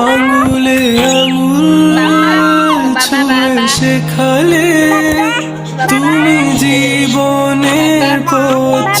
আঙুলে আঙুল ছুঁয়ে শেখালে তুমি জীবনের পথ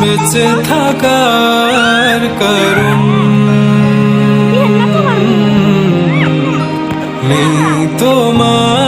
বেঁচে থাকার কারণ। নেই তোমার